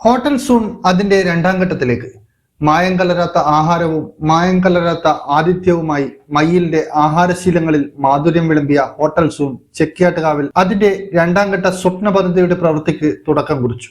Hotel soon അതിന്റെ രണ്ടാം ഘട്ടത്തിലേക്ക്. മായം കലരാത്ത ആഹാരവും മായം കലരാത്ത ആതിഥ്യവുമായി മയിലിന്റെ ആഹാരശീലങ്ങളിൽ മാധുര്യം വിളമ്പിയ ഹോട്ടൽ സൂൺ ചെക്കിയാട്ടുകാവിൽ അതിന്റെ രണ്ടാം ഘട്ട സ്വപ്ന പദ്ധതിയുടെ പ്രവൃത്തിക്ക് തുടക്കം കുറിച്ചു.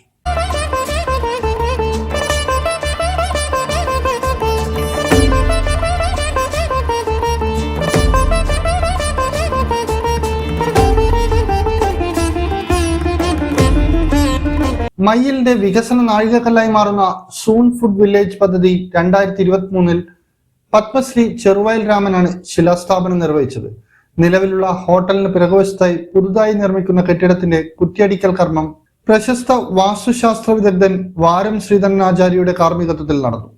മയ്യിലിന്റെ വികസന നാഴികക്കല്ലായി മാറുന്ന സൂൺ ഫുഡ് വില്ലേജ് പദ്ധതി രണ്ടായിരത്തി ഇരുപത്തി മൂന്നിൽ പത്മശ്രീ ചെറുവയൽ രാമനാണ് ശിലാസ്ഥാപനം നിർവഹിച്ചത്. നിലവിലുള്ള ഹോട്ടലിന് പിറകുവശത്തായി പുതുതായി നിർമ്മിക്കുന്ന കെട്ടിടത്തിന്റെ കുറ്റിയടിക്കൽ കർമ്മം പ്രശസ്ത വാസ്തുശാസ്ത്ര വിദഗ്ധൻ വാരം ശ്രീധരനാചാര്യയുടെ കാർമ്മികത്വത്തിൽ നടന്നു.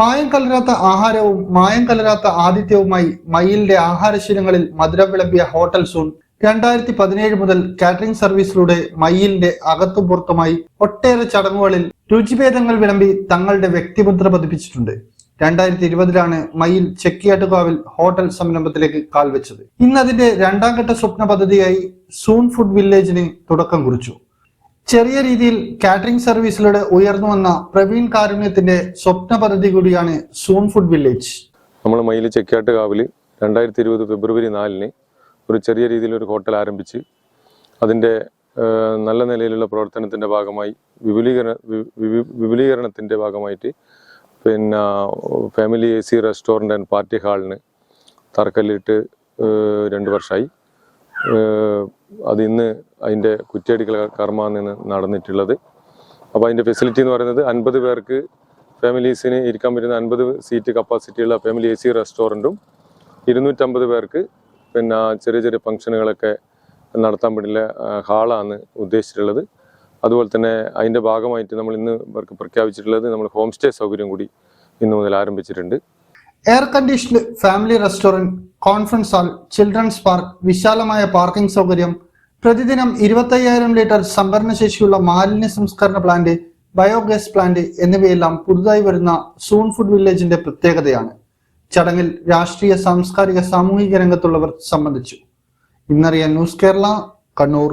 മായം കലരാത്ത ആഹാരവും മായം കലരാത്ത ആതിഥ്യവുമായി മയിലിന്റെ ആഹാരശീലങ്ങളിൽ മധുരം വിളമ്പിയ ഹോട്ടൽ സൂൺ രണ്ടായിരത്തി പതിനേഴ് മുതൽ കാറ്ററിംഗ് സർവീസിലൂടെ മയിലിന്റെ അകത്തും പുറത്തുമായി ഒട്ടേറെ ചടങ്ങുകളിൽ രുചിഭേദങ്ങൾ വിളമ്പി തങ്ങളുടെ വ്യക്തിമുദ്ര പതിപ്പിച്ചിട്ടുണ്ട്. രണ്ടായിരത്തി ഇരുപതിലാണ് മയിൽ ചെക്കിയാട്ടുകാവിൽ ഹോട്ടൽ സംരംഭത്തിലേക്ക് കാൽവെച്ചത്. ഇന്ന് അതിന്റെ രണ്ടാം ഘട്ട സ്വപ്ന പദ്ധതിയായി സൂൺ ഫുഡ് വില്ലേജിന് തുടക്കം കുറിച്ചു. ചെറിയ രീതിയിൽ കാറ്ററിംഗ് സർവീസിലൂടെ ഉയർന്നു വന്ന പ്രവീൺ കാരുണ്യത്തിന്റെ സ്വപ്ന പദ്ധതി കൂടിയാണ് സൂൺ ഫുഡ് വില്ലേജ് നമ്മൾ മയിൽ ചെക്കാട്ട് കാവിൽ രണ്ടായിരത്തി ഇരുപത് ഫെബ്രുവരി നാലിന് ഒരു ചെറിയ രീതിയിൽ ഒരു ഹോട്ടൽ ആരംഭിച്ച് അതിന്റെ നല്ല നിലയിലുള്ള പ്രവർത്തനത്തിന്റെ ഭാഗമായി വിപുലീകരണ വിപുലീകരണത്തിന്റെ ഭാഗമായിട്ട് പിന്നെ family A C restaurant and party ഹാളിന് തറക്കല്ലിട്ട് രണ്ട് വർഷമായി അത് ഇന്ന് അതിന്റെ കുറ്റിയടിക്കൽ കർമ്മ നിന്ന് നടന്നിട്ടുള്ളത്. അപ്പോൾ അതിന്റെ ഫെസിലിറ്റി എന്ന് പറയുന്നത് അൻപത് പേർക്ക് ഫാമിലീസിന് ഇരിക്കാൻ പറ്റുന്ന അൻപത് സീറ്റ് കപ്പാസിറ്റിയുള്ള ഫാമിലി എ സി റെസ്റ്റോറന്റും ഇരുന്നൂറ്റമ്പത് പേർക്ക് പിന്നെ ചെറിയ ചെറിയ ഫംഗ്ഷനുകളൊക്കെ നടത്താൻ പറ്റില്ല ഹാളാണ് ഉദ്ദേശിച്ചിട്ടുള്ളത്. അതുപോലെ തന്നെ അതിന്റെ ഭാഗമായിട്ട് നമ്മൾ ഇന്ന് ഇവർക്ക് പ്രഖ്യാപിച്ചിട്ടുള്ളത് നമ്മൾ ഹോം സ്റ്റേ സൗകര്യം കൂടി ഇന്ന് മുതൽ ആരംഭിച്ചിട്ടുണ്ട്. Air conditioned family restaurant conference hall children's park വിശാലമായ പാർക്കിംഗ് സൗകര്യം പ്രതിദിനം ഇരുപത്തയ്യായിരം ലിറ്റർ സംഭരണശേഷിയുള്ള മാലിന്യ സംസ്കരണ പ്ലാന്റ് ബയോഗ്യാസ് പ്ലാന്റ് എന്നിവയെല്ലാം പുതുതായി വരുന്ന സൂൺ ഫുഡ് വില്ലേജിന്റെ പ്രത്യേകതയാണ്. ചടങ്ങിൽ രാഷ്ട്രീയ സാംസ്കാരിക സാമൂഹിക രംഗത്തുള്ളവർ സംബന്ധിച്ചു. ഇന്നറിയാൻ ന്യൂസ് കേരള കണ്ണൂർ.